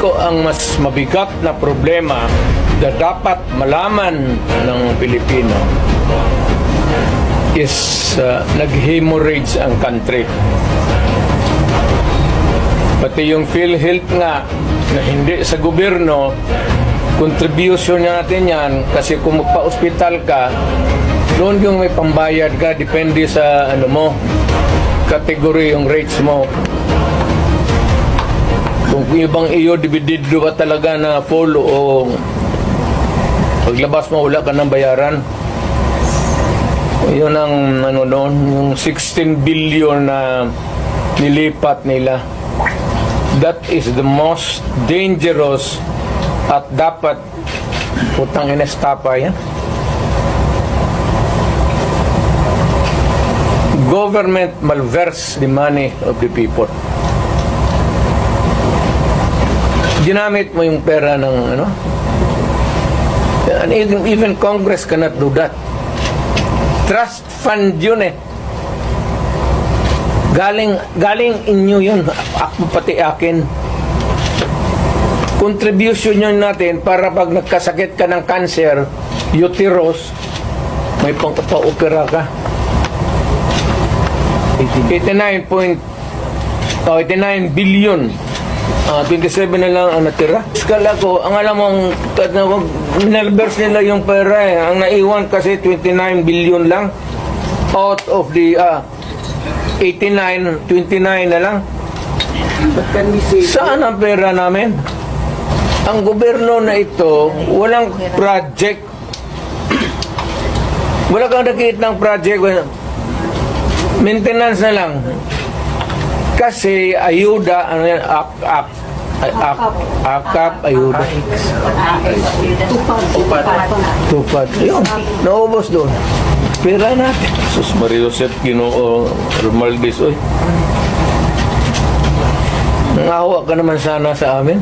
ko ang mas mabigat na problema na dapat malaman ng Pilipino is uh, nag-hemorrhage ang country. Pati yung PhilHealth nga na hindi sa gobyerno, contribution natin yan kasi kung magpa-hospital ka, doon yung may pambayad ka, depende sa ano mo, category yung rates mo. Kung yung bang iyo dividido ba talaga na full o paglabas mo wala ka ng bayaran. Yun ang ano doon, yung 16 billion na nilipat nila. That is the most dangerous at dapat putang inestapa yan. Government malverse the money of the people. Ginamit mo yung pera ng ano? And even, even Congress cannot do that. Trust fund yun eh. Galing galing inyo yun. Ako pati akin. Contribution yun natin para pag nagkasakit ka ng cancer uterus may pangpapa-opera ka. 89 point oh, 89 billion Ah, 27 na lang ang natira. Skala ko, ang alam mong nalbers nila yung pera eh. Ang naiwan kasi 29 billion lang. Out of the ah, 89, 29 na lang. Saan ang pera namin? Ang gobyerno na ito, walang project. Wala kang nakita ng project. Maintenance na lang. Kasi ayuda, ano yan, ak, ay, ak, akap, ayuda. Tupad. Tupad. Yun, naubos doon. Pera natin. Sus Mario Josep, Ginoo, Romualdez, oy. Nangawa ka naman sana sa amin.